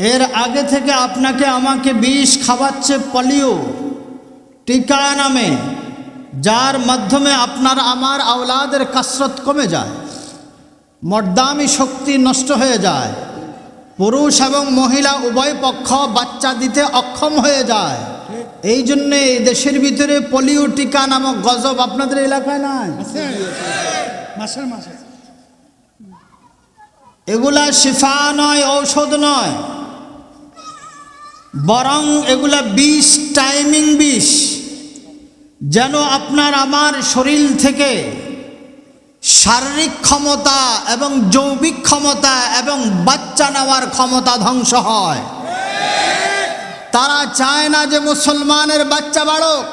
এর আগে থেকে আপনাকে আমাকে বিষ খাওয়াচ্ছে পলিও টিকা নামে যার মাধ্যমে আপনার আমার আওলাদের কাসরত কমে যায় মর্দামি শক্তি নষ্ট হয়ে যায় পুরুষ এবং মহিলা উভয় পক্ষ বাচ্চা দিতে অক্ষম হয়ে যায়। এই জন্যে এই দেশের ভিতরে পোলিও টিকা নামক গজব আপনাদের এলাকায় নাই? এগুলা শিফা নয় ঔষধ নয়। বরং এগুলা বিষ টাইমিং বিষ, যেন আপনার আমার শরীর থেকে শারীরিক ক্ষমতা এবং জৈবিক ক্ষমতা এবং বাচ্চা নেওয়ার ক্ষমতা ধ্বংস হয়। তারা চায় না যে মুসলমানের বাচ্চা বাড়ক।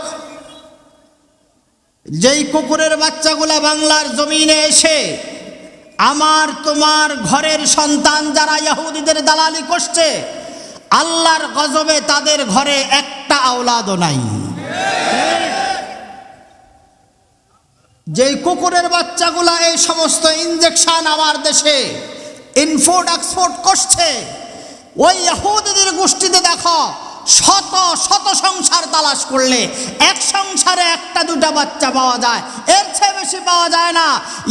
যেই কুকুরের বাচ্চাগুলা বাংলার জমিনে এসে আমার তোমার ঘরের সন্তান যারা ইহুদিদের দালালি করছে আল্লাহর গজবে তাদের ঘরে একটা আওলাদও নাই। যেই কুকুরের বাচ্চাগুলা এই সমস্ত ইঞ্জেকশন আমার দেশে ইনফোর্ট এক্সপোর্ট করছে, ওই ইহুদিদের গোষ্ঠীতে দেখো, শত শত সংসার তালাশ করলে, এক সংসারে একটা দুটা বাচ্চা পাওয়া যায়। বেশি পাওয়া যায় না।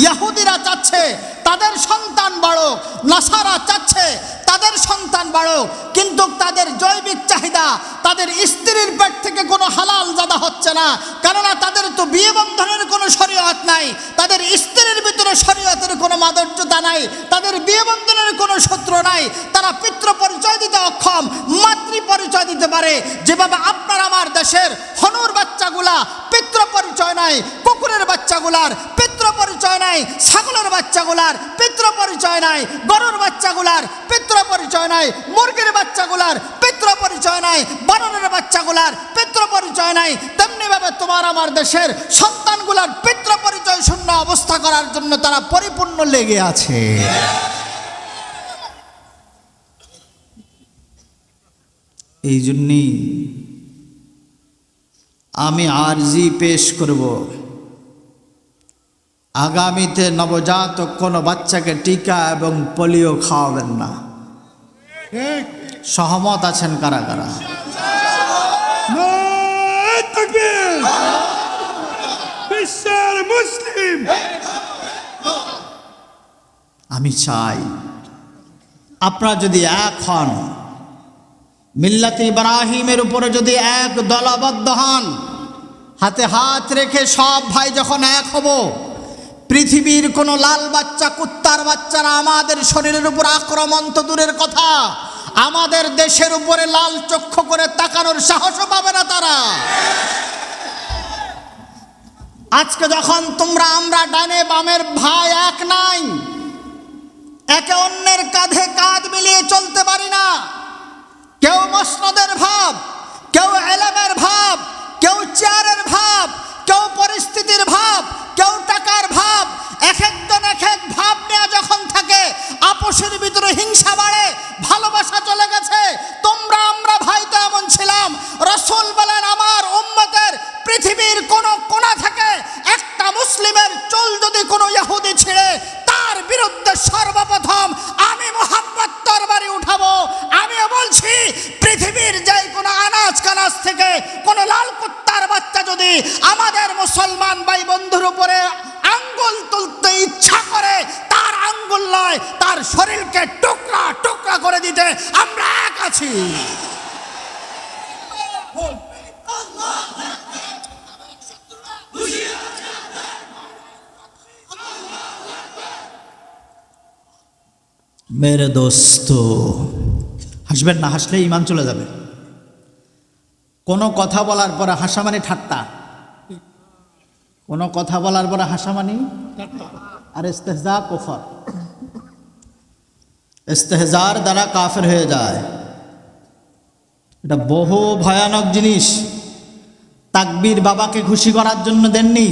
ইহুদিরা চাচ্ছে তাদের সন্তান বাড়ুক, নাসারা চাচ্ছে তাদের সন্তান বাড়ুক, কিন্তু তাদের জৈবিক চাহিদা, তাদের স্ত্রীর পেট থেকে কোনো হালাল জাদা হচ্ছে না। কেননা তাদের তো বিয়ে বন্ধনের কোনো শরীয়ত নাই, তাদের স্ত্রীর ভিতরে শরীয়তের কোনো মাধুর্যতা নাই, তাদের বিয়ে বন্ধনের কোনো সূত্র নাই। তারা পিতৃ পরিচয় দিতে অক্ষম মাতৃ পরিচয় দিতে পারে। যেভাবে আপনার, আমার দেশের হনুর বাচ্চাগুলা পিতৃ পরিচয় নাই, কুকুরের বাচ্চাগুলার পিতৃ পরিচয় নাই, ছাগলের বাচ্চাগুলার পিতৃ পরিচয় নাই, গরুর বাচ্চাগুলার পিতৃ পরিচয় নাই, মুরগির বাচ্চাগুলার পিতৃ পরিচয় নাই, বানরের বাচ্চাগুলার পিতৃ পরিচয় নাই তেমনি ভাবে তোমার আমার দেশের সন্তানগুলার পিতৃ পরিচয় শূন্য অবস্থা করার জন্য তারা পরিপূর্ণ লেগে আছে। এই জন্যই আমি আরজি পেশ করব। আগামীতে নবজাতক কোনো বাচ্চাকে টিকা এবং পোলিও খাওয়াবেন না। সহমত আছেন কারা কারা? মুসলিম। আমি চাই আপনারা যদি এক হন মিল্লাত ইব্রাহিমের উপরে যদি এক দলবদ্ধ হন, হাতে হাত রেখে সব ভাই যখন এক হব, পৃথিবীর কোনো লাল বাচ্চা, কুত্তার বাচ্চারা আমাদের শরীরের উপর আক্রমণ তো দূরের কথা। আমাদের দেশের উপরে লাল চক্ষু করে তাকানোর সাহসও পাবে না তারা। আজকে যখন তোমরা আমরা ডানে বামের ভাই এক নাই, একে অন্যের কাঁধে কাঁধ মিলিয়ে চলতে পারি না। কেউ মসনদের ভাব, কেউ এলেমের ভাব, কেউ চেয়ারের ভাব, কেউ পরিস্থিতির ভাব, কেউ টাকার ভাব এক একজন এক এক ভাব নেওয়া যখন থাকে, আপোষের ভিতরে হিংসা বাড়ে, ভালোবাসা চলে গেছে, তোমরা তার টুকরা টুকরা করে দিতে আমরা এক আছি। মেরে দোস্ত, হাসবেন না হাসলে ইমান চলে যাবে। কোনো কথা বলার পরে হাসা মানে ঠাট্টা। কোনো কথা বলার পরে হাসা মানে আর ইস্তেহজা কফর। ইস্তেহজার দ্বারা কাফের হয়ে যায়। এটা বহু ভয়ানক জিনিস। তাকবীর বাবাকে খুশি করার জন্য দেননি,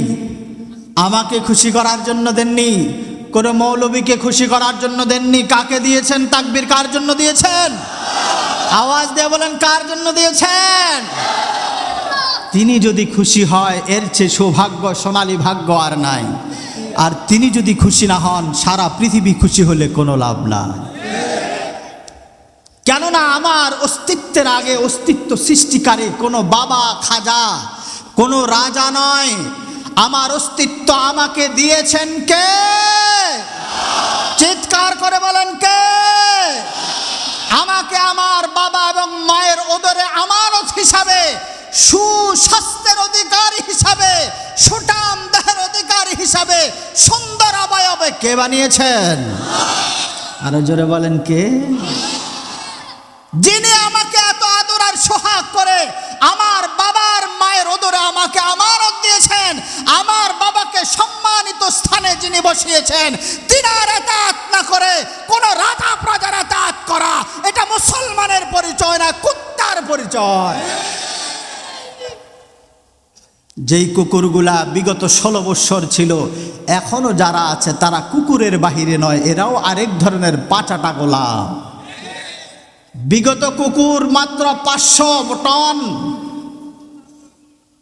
আমাকে খুশি করার জন্য দেননি, কোনো মৌলবীকে খুশি করার জন্য দেননি। কাকে দিয়েছেন? তাকবীর কার জন্য দিয়েছেন? আওয়াজ দিয়ে বলেন, কার জন্য দিয়েছেন? তিনি যদি খুশি হয়, এর চেয়ে সৌভাগ্য, সোনালী ভাগ্য আর নাই। আর তিনি যদি খুশি না হন, সারা পৃথিবী খুশি হলে কোনো লাভ নাই। কেননা আমার অস্তিত্বের আগে অস্তিত্ব সৃষ্টিকারী কোনো বাবা খাজা, কোনো রাজা নয়। আমার অস্তিত্ব আমাকে দিয়েছেন কে? চিৎকার করে বলেন কে? আমাকে আমার বাবা এবং মায়ের ওদরে আমানত হিসাবে, সুস্বাস্থ্যের অধিকারী হিসাবে সুটাম দেহের অধিকারী হিসাবে, সুন্দর অবয়বে কে বানিয়েছেন? আরও জোরে বলেন কে? যিনি আমাকে এত আদর আর সোহাগ করে, আমার বাবার মায়ের ওদরে আমাকে আমারত দিয়েছেন, আমার বাবাকে সম্মানিত স্থানে যিনি বসিয়েছেন তিনার এতাত না করে, কোন রাজা প্রজার এতাত করা, এটা মুসলমানের পরিচয় না, কুত্তার পরিচয়। যেই কুকুরগুলা বিগত ষোলো বৎসর ছিল, এখনও যারা আছে তারা কুকুরের বাহিরে নয়, এরাও আরেক ধরনের পাচাটা গোলাম। বিগত কুকুর মাত্র পাঁচশো টন।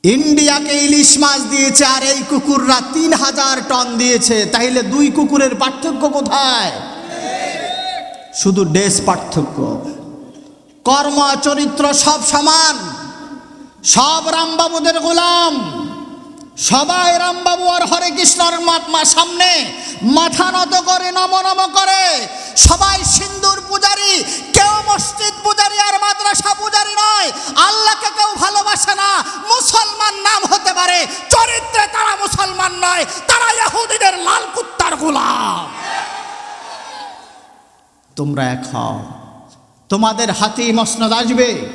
ইন্ডিয়াকে ইলিশ মাছ দিয়েছে আর এই কুকুররা তিন হাজার টন দিয়েছে। তাইলে দুই কুকুরের পার্থক্য কোথায়? শুধু ডেস পার্থক্য। কর্ম, চরিত্র সব সমান। সব রামবাবুদের গোলাম। সবাই রামবাবু আর হরে কৃষ্ণর মা- মা- সামনে মাথা নত করে, নম নম করে। সবাই সিন্দুর পূজারি, কেউ মসজিদ পূজারি আর মাদ্রাসা পূজারি নয়। আল্লাহকে কেউ ভালোবাসে না, মুসলমান নাম হতে পারে। চরিত্রে তারা মুসলমান নয়, তারা ইহুদিদের লাল কুত্তার গোলাম। তোমরা এক তোমাদের হাতি মসনদ আসবে।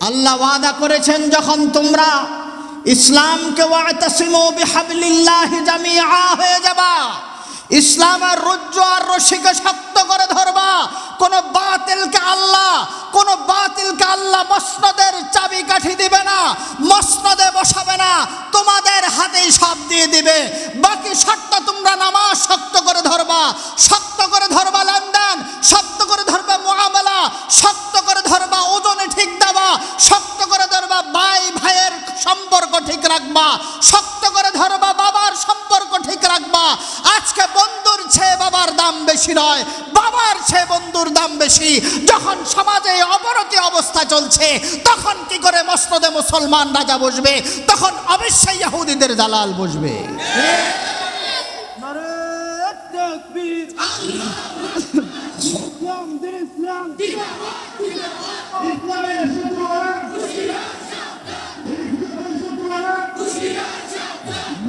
আল্লাহ ওয়াদা করেছেন, যখন তোমরা ইসলামকে হয়ে যাবা। ইসলামের রজ্জু আর রশিকে শক্ত করে ধরবা। কোন বাতিলকে আল্লাহ, কোন বাতিলকে আল্লাহ মসনদের চাবি কাঠি দিবে না, মসনদে বসাবে না, তোমাদের হাতেই সব দিয়ে দিবে। বাকি শর্ত তোমরা নামাজ শক্ত করে ধরবা, শক্ত করে ধরবা লেনদেন শক্ত করে ধরবা মুআমালা শক্ত করে ধরবা ওজনে ঠিক দেবা শক্ত করে ধরবা ভাই ভাইয়ের সম্পর্ক ঠিক রাখবা শক্ত করে ধরবা বাবার সম্পর্ক ঠিক রাখবা আজকে বন্ধুর চেয়ে বাবার দাম বেশি নয়, বাবার চেয়ে বন্ধুর দাম বেশি। যখন সমাজে অবনতি অবস্থা চলছে, তখন কি করে মসনদে মুসলমান রাজা বসবে? তখন অবশ্যই ইহুদিদের দালাল বসবে।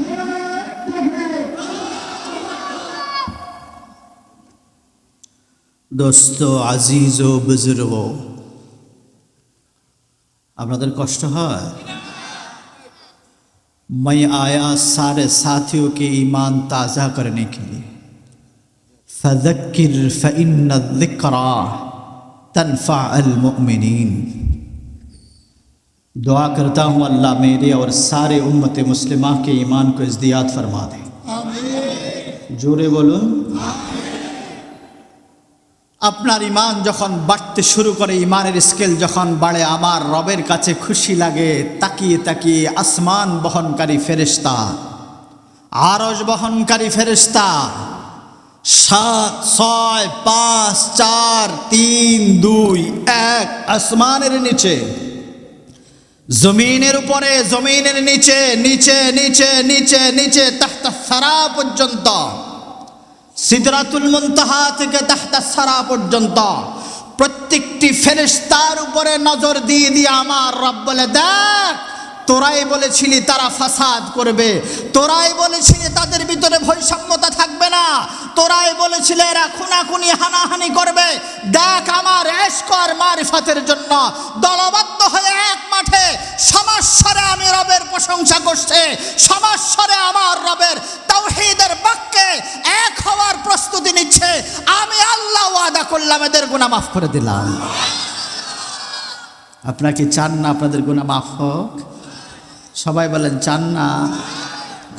নারে دوستو عزیز و بزرگ در کسٹ ہے میں آیا سارے ساتھیوں کے ایمان تازہ کرنے کے لیے فذکر فإن الذکرا تنفع المؤمنین دعا کرتا ہوں اللہ میرے اور سارے امت مسلمہ کے ایمان کو ازدیات فرما دے। جورے بولو آمین। আপনার ইমান যখন বাড়তে শুরু করে, ইমানের স্কেল যখন বাড়ে, আমার রবের কাছে খুশি লাগে, তাকিয়ে তাকিয়ে আসমান বহনকারী ফেরেশতা আরজ বহনকারী ফেরেশতা, সাত, ছয়, পাঁচ, চার, তিন, দুই, এক, আসমানের নিচে, জমিনের উপরে, জমিনের নিচে নিচে নিচে নিচে নিচে, তাহতা সারা পর্যন্ত সিদরাতুল মুনতাহা থেকে তাহতা সারা পর্যন্ত প্রত্যেকটি ফেরেশতার উপরে নজর দিয়ে দিয়ে আমার রব বলে, দেখ, তোরাই বলেছিলি তারা ফাসাদ করবে। তোরাই বলেছিলি তাদের ভিতরে বৈষম্যতা থাকবে না। তোরাই বলেছিলে এরা খুনাখুনি, হানাহানি করবে। দেখ, আমার এসকর মারিফাতের জন্য দলবদ্ধ হয়ে এক মাঠে সমাস্বরে আমি রবের প্রশংসা করছে। সমাস্বরে আমার রবের তাওহীদের বাক্যে প্রস্তুতি নিচ্ছে আমি আল্লাহ ওয়াদা করলাম এদের গুনাহ মাফ করে দিলাম আপনারা কি চান না আপনাদের গুনাহ মাফ হোক সবাই বলেন চান না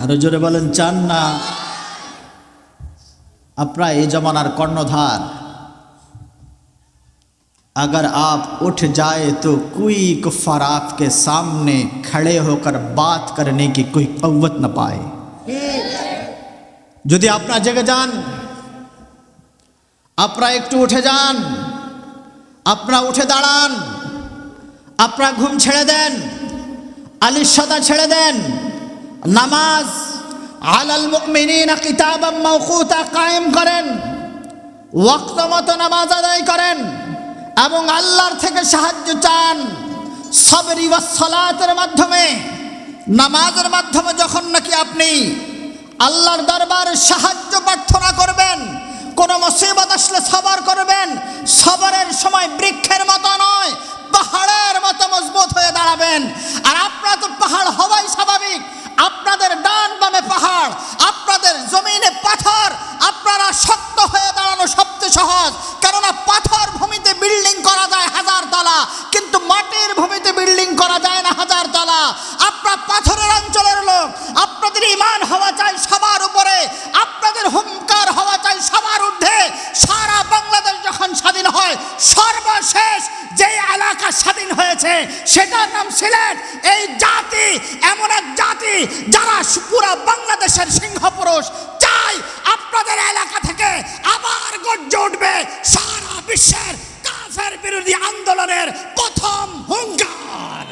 আরো জোরে বলেন চান না আপনারা এই জমানার কর্ণধার अगर आप उठ जाए तो कोई कुफार आपके सामने खड़े होकर बात करने की कोई कवत न पाए যদি আপনারা জেগে যান আপনারা একটু উঠে যান আপনারা উঠে দাঁড়ান আপনারা ঘুম ছেড়ে দেন আলিশতা ছেড়ে দেন, নামাজ আলাল মুমিনিনা কিতাবাম মাওকুতা কায়েম করেন, ওয়াক্ত মতো নামাজ আদায় করেন এবং আল্লাহর থেকে সাহায্য চান। সবরি সালাতের মাধ্যমে, নামাজের মাধ্যমে যখন নাকি আপনি আল্লাহর দরবারে সাহায্য প্রার্থনা করবেন কোন মুসিবত আসলে সবার করবেন। সবরের সময় বৃক্ষের মতো নয়, পাহাড়ের মতো মজবুত হয়ে দাঁড়াবেন। আর আপনারা তো পাহাড় হওয়াই স্বাভাবিক। আপনাদের ডান বামে পাহাড়, আপনাদের জমিনে পাথর, আপনারা শক্ত হয়ে দাঁড়ানো সবচেয়ে সহজ। কেননা পাথর ভূমিতে বিল্ডিং করা যায় হাজার তলা, কিন্তু মাটির ভূমিতে বিল্ডিং করা যায় না হাজার তলা আপনার পাথরের অঞ্চলের লোক আপনাদের ইমান হওয়া চাই সবার উপরে আপনাদের হুঙ্কার হওয়া চাই সবার ঊর্ধ্বে সারা বাংলাদেশ যখন স্বাধীন হয় সর্বশেষ যে এলাকা হয়েছে সেটার নাম সিলেট। এই জাতি, এমন এক জাতি যারা পুরো বাংলাদেশের সিংহ পুরুষ চাই আপনাদের এলাকা থেকে আবার গর্জে উঠবে সারা বিশ্বের কাফের বিরোধী আন্দোলনের প্রথম হুঙ্কার।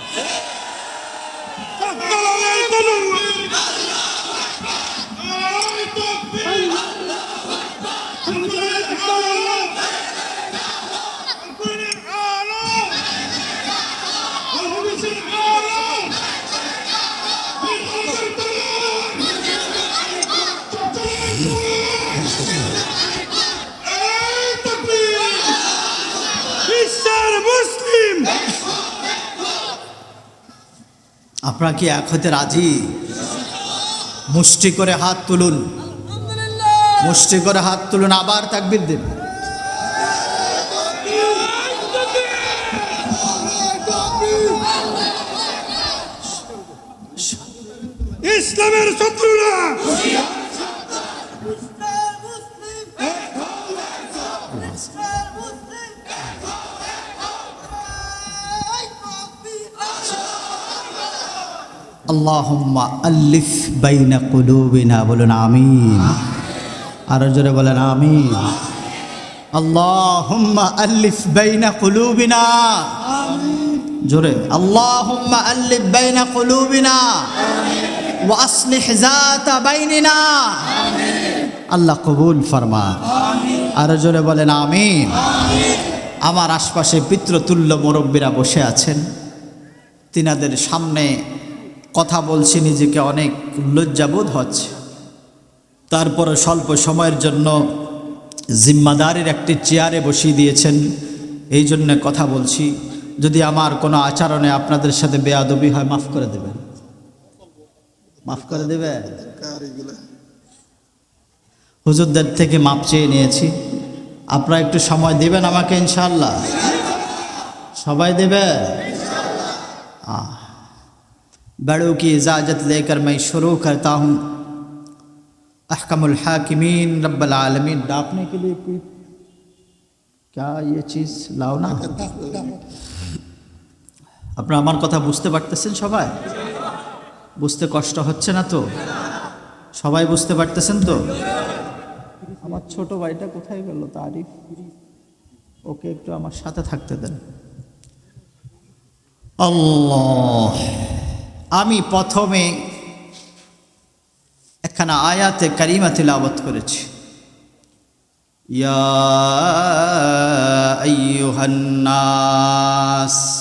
আপনারা কি এক হতে রাজি? মুষ্টি করে হাত তুলুন। মুষ্টি করে হাত তুলুন, আবার তাকবির দিন। ইসলামের শত্রুরা! আল্লাহুম্মা আল্লিফ বাইনা কুলুবিনা, বলুন আমিন। আরও জোরে বলেন আমিন। আল্লাহুম্মা আল্লিফ বাইনা কুলুবিনা। জোরে, আল্লাহুম্মা আল্লিফ বাইনা কুলুবিনা। ওয়া আসলিহ বাইনিনা। আল্লাহ কবুল ফরমা আরও জোরে বলেন আমিন। আমার আশপাশে পিতৃতুল্য মুরব্বীরা বসে আছেন। তিনাদের সামনে কথা বলছি, নিজেকে অনেক লজ্জাবোধ হচ্ছে। তারপরে স্বল্প সময়ের জন্য জিম্মাদারির একটি চেয়ারে বসিয়ে দিয়েছেন। এই জন্য কথা বলছি, যদি আমার কোনো আচরণে আপনাদের সাথে বেয়াদবি হয়, মাফ করে দেবেন। মাফ করে দেবে হুজুরদের থেকে মাপ চেয়ে নিয়েছি। আপনারা একটু সময় দেবেন আমাকে ইনশাল্লাহ সবাই দেবে बड़ों की इजाज़त लेकर मैं शुरू करता हूँ अहकमुल हाकिमीन रब्बल आलमीन डाकने के लिए कोई क्या ये चीज़ लाओ ना আপনারা আমার কথা বুঝতে পারতেছেন সবাই বুঝতে কষ্ট হচ্ছে না তো সবাই বুঝতে পারতেছেন তো আমার ছোট ভাইটা কোথায় গেল তারিফ ওকে একটু আমার সাথে থাকতে দেন আল্লাহ আমি প্রথমে একখানা আয়াতে কারিমা তিলাবত করেছি। ইয়া আইয়ুহান্নাস।